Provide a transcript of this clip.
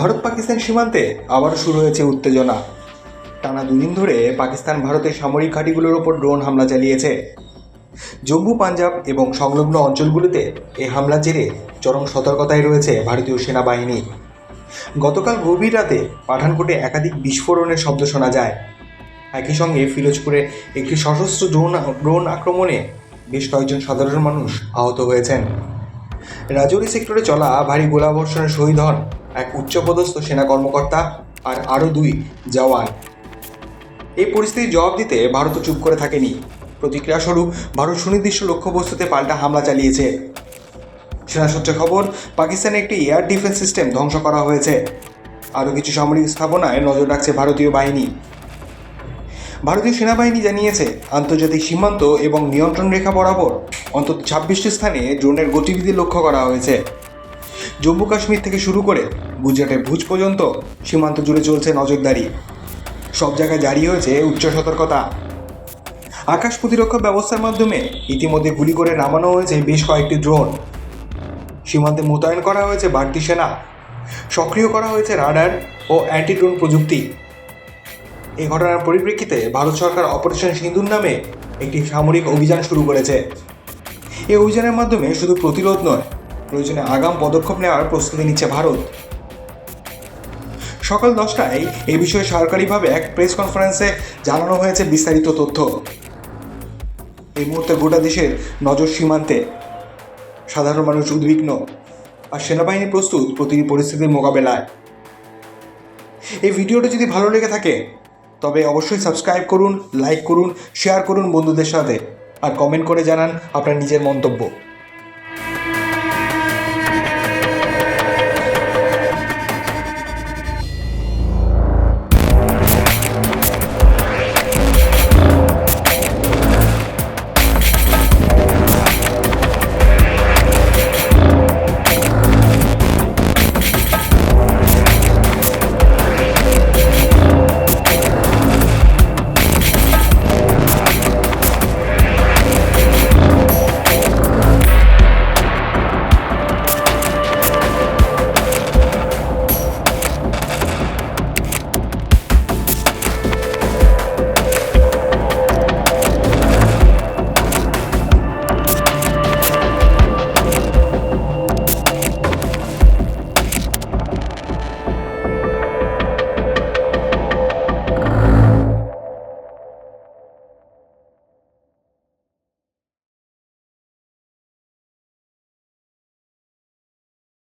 পাকিস্তান সীমান্তে আবারও শুরু হয়েছে উত্তেজনা। টানা দুদিন ধরে পাকিস্তান ভারতের সামরিক ঘাঁটিগুলোর ওপর ড্রোন হামলা চালিয়েছে। জম্মু, পাঞ্জাব এবং সংলগ্ন অঞ্চলগুলিতে এই হামলার জেরে চরম সতর্কতায় রয়েছে ভারতীয় সেনাবাহিনী। গতকাল গভীর রাতে পাঠানকোটে একাধিক বিস্ফোরণের শব্দ শোনা যায়। একই সঙ্গে ফিরোজপুরে একটি সশস্ত্র ড্রোন ড্রোন আক্রমণে বেশ কয়েকজন সাধারণ মানুষ আহত হয়েছেন। রাজৌরি সেক্টরে চলা ভারী গোলাবর্ষণে শহীদ হন এক উচ্চপদস্থ সেনা কর্মকর্তা আর আরও দুই জওয়ান। এই পরিস্থিতির জবাব দিতে ভারতও চুপ করে থাকেনি। প্রতিক্রিয়াস্বরূপ ভারত সুনির্দিষ্ট লক্ষ্যবস্তুতে পাল্টা হামলা চালিয়েছে। সেনা সূত্রে খবর, পাকিস্তানে একটি এয়ার ডিফেন্স সিস্টেম ধ্বংস করা হয়েছে। আরও কিছু সামরিক স্থাপনায় নজর রাখছে ভারতীয় বাহিনী। ভারতীয় সেনাবাহিনী জানিয়েছে, আন্তর্জাতিক সীমান্ত এবং নিয়ন্ত্রণ রেখা বরাবর অন্তত ছাব্বিশটি স্থানে ড্রোনের গতিবিধি লক্ষ্য করা হয়েছে। জম্মু কাশ্মীর থেকে শুরু করে গুজরাটের ভুজ পর্যন্ত সীমান্ত জুড়ে চলছে নজরদারি। সব জায়গায় জারি হয়েছে উচ্চ সতর্কতা। আকাশ প্রতিরক্ষা ব্যবস্থার মাধ্যমে ইতিমধ্যে গুলি করে নামানো হয়েছে বেশ কয়েকটি ড্রোন সীমান্তে মোতায়েন করা হয়েছে বাড়তি সেনা। সক্রিয় করা হয়েছে রাডার ও অ্যান্টি ড্রোন প্রযুক্তি। এই ঘটনার পরিপ্রেক্ষিতে ভারত সরকার অপারেশন সিন্ধুর নামে একটি সামরিক অভিযান শুরু করেছে। এই অভিযানের মাধ্যমে শুধু প্রতিরোধ নয় প্রয়োজনে আগাম পদক্ষেপ নেওয়ার প্রস্তুতি নিচ্ছে ভারত। সকাল দশটায় এই বিষয়ে সরকারিভাবে এক প্রেস কনফারেন্সে জানানো হয়েছে বিস্তারিত তথ্য। এই মুহূর্তে গোটা দেশের নজর সীমান্তে। সাধারণ মানুষ উদ্বিগ্ন, আর সেনাবাহিনী প্রস্তুত প্রতিটি পরিস্থিতির মোকাবেলায়। এই ভিডিওটা যদি ভালো লেগে থাকে, তবে অবশ্যই সাবস্ক্রাইব করুন, লাইক করুন, শেয়ার করুন বন্ধুদের সাথে, আর কমেন্ট করে জানান আপনার নিজের মন্তব্য।